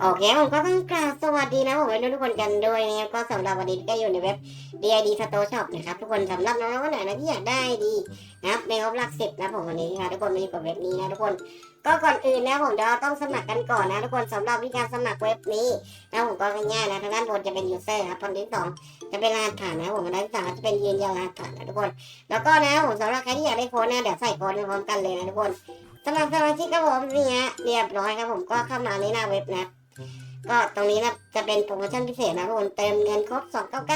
โอเคผมก็ต้องกราบสวัสดีนะผมไปดูทุกคนกันด้วยนะครับก็สำหรับวันนี้ก็อยู่ในเว็บ DID Store Shop นะครับทุกคนสำหรับน้องๆคนไหนนะที่อยากได้ดีนะครับในงบหลักสิบนะผมวันนี้นะทุกคนมาอยู่กับเว็บนี้นะทุกคนก็ก่อนอื่นนะผมเดี๋ยวเราต้องสมัครกันก่อนนะทุกคนสำหรับวิธีการสมัครเว็บนี้นะผมก็ง่ายๆนะทางด้านบนจะเป็น user ครับตอนที่สองจะเป็นรหัสผ่านนะผมด้านที่สามจะเป็นยืนยันรหัสผ่านนะทุกคน แล้วก็นะผมสำหรับใครที่อยากได้โค้ดนะเดี๋ยวใส่โค้ดพร้อมกันเลยนะทุกคน สำหรับสมาชิกครับผมนี่ฮะเรียบร้อยครับผมก็เข้ามาในหน้าเว็บนะก็ตรงนี้นะจะเป็นโปรโมชั่นพิเศษนะทุกคนเติมเงินครบ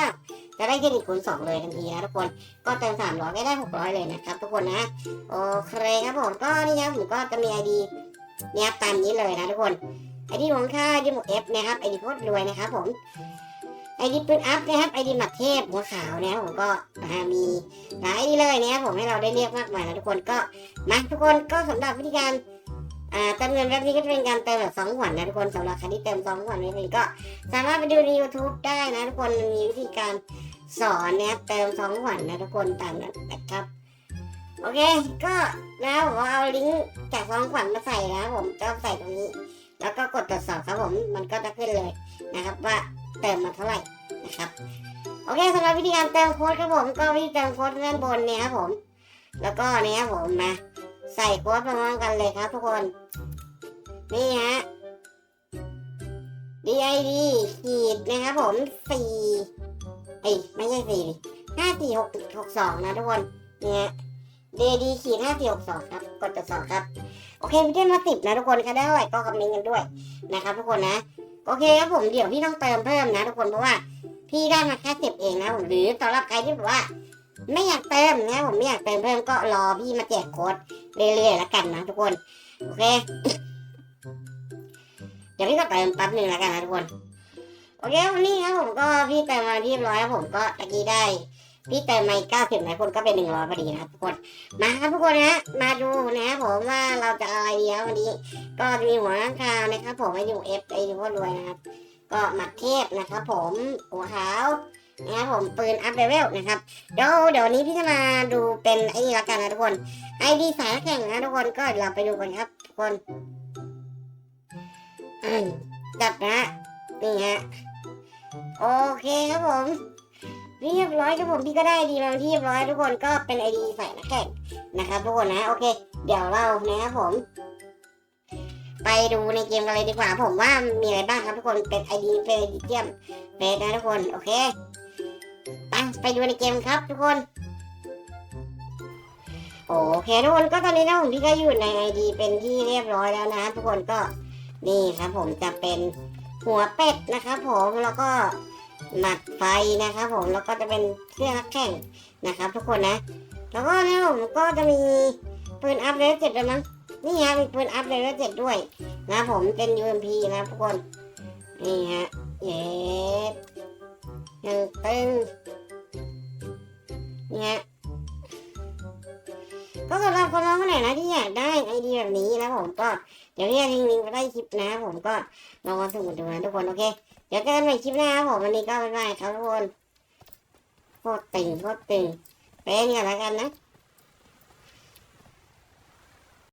299 จะได้เครดิตคูณ2เลยทันทีนะทุกคนก็เติม 300ก็ได้ 600 เลยนะครับทุกคนนะโอเคครับผมก็นี่นะผมก็จะมี ID เนี่ยตามนี้เลยนะทุกคน ID ของค่า ID หมวก F นะครับ ID โคตรรวยนะครับผม ID ปืนอัพนะครับ ID หมัดเทพหัวขาวนะครับผมก็มีหลาย ID เลยนะครับผมให้เราได้เรียกมากมายนะทุกคนก็มาทุกคนก็สำหรับวิธีการเติมเงินแบบนี้ก็จะเป็นการเติมแบบสองหวนนะทุกคนสำหรับใครที่เติมสองหวนแบบนี้ก็สามารถไปดูใน YouTube ได้นะทุกคนมีวิธีการสอนนะครับเติมสองหวนนะทุกคนตามนั้นนะครับโอเคก็นะผมเอาลิงก์จากสองหวนมาใส่นะผมก็ใส่ตรงนี้ แล้วก็กดตรวจสอบครับผมมันก็จะขึ้นเลยนะครับว่า เติมมาเท่าไหร่นะครับโอเคสำหรับวิธีการเติมโค้ดครับผมก็วิธีเติมโค้ดด้านบนเนี่ยครับผม แล้วก็เนี่ยครับผมมาใส่โค้ดพร้อมกันเลยครับทุกคน นี่ฮะ DID ขีดนะครับผมสี่เอ้ยไม่ใช่สี่ห้าสี่หกหกสองนะทุกคนเนี่ย DID ขีดห้าสี่หกสองครับ กดตรวจสอบครับ โอเคพี่เต้นมาสิบนะทุกคนใครได้เท่าไหร่ก็คอมเมนต์กันด้วยนะครับทุกคนนะ โอเคครับผมเดี๋ยวพี่ต้องเติมเพิ่มนะทุกคนเพราะว่าพี่ได้มาแค่สิบเองนะผมหรือสำหรับใครที่แบบว่า ไม่อยากเติมนะผมไม่อยากเติมเพิ่มก็รอพี่มาแจกโค้ดเรื่อยๆแล้วกันนะทุกคนโอเคเดี๋ยวพี่ก็เติมแป๊บหนึ่งแล้วกันนะทุกคนโอเควันนี้ครับผมก็พี่เติมมาเรียบร้อยครับผมก็ตะกี้ได้ พี่เติมมาเก้าสิบหลายคนก็เป็นหนึ่งร้อยพอดีนะครับทุกคน มาครับทุกคนนะมาดูนะครับผมว่าเราจะอะไรดีครับวันนี้ ก็จะมีหัวข้างคาวนะครับ ผมไอ้ดูเอฟไอ้ดูว่ารวยนะครับ ก็หมัดเทพนะครับผมหัวขาวนะครับผมปืนอัพเลเวลนะครับเดี๋ยวเดี๋ยวนี้พี่จะมาดูเป็นไอ้นี่ละกันนะทุกคนไอดีสายแข่งนะทุกคนก็เดี๋ยวเราไปดูกันครับทุกคนจัดนะนี่ฮะโอเคครับผม เรียบร้อยครับผมพี่ก็ได้ดีมาเป็นที่เรียบร้อยทุกคนก็เป็นไอดีสายนักแข่งนะครับทุกคนนะโอเค เดี๋ยวเรานะครับผมไปดูในเกมกันเลยดีกว่า ผมว่ามีอะไรบ้างครับทุกคนเป็นไอดีเป็นไอดีเทียมเฟสนะทุกคนโอเคไปไปดูในเกมครับทุกคน โอเคทุกคนก็ตอนนี้นะผมพี่ก็อยู่ในไอดีเป็นที่เรียบร้อยแล้วนะทุกคนก็นี่ครับผมจะเป็นหัวเป็ดนะครับผมแล้วก็ หมัดไฟนะครับผมแล้วก็จะเป็นเสื้อนักแข่งนะครับ ทุกคนนะ แล้วก็นะผมก็จะมีปืนอัพเลเวลเจ็ดด้วยมั้งนี่ฮะมีปืนอัพเลเวลเจ็ดด้วยนะผมเป็น UMP นะทุกคนนี่ฮะเย้ยังตึงเนี่ยก็สำหรับคนน้องคนไหนนะที่อยากได้ไอเดียแบบนี้นะผมก็ เดี๋ยวเนี่ยลิงลิงไปได้คลิปนะผมก็ลองมาสมุดดูนะทุกคนโอเค เดี๋ยวเจอกันใหม่คลิปหน้าครับผมวันนี้ก็บ๊ายบายครับทุกคนโคตรตึงโคตรตึงเป็นกันแล้วกันนะ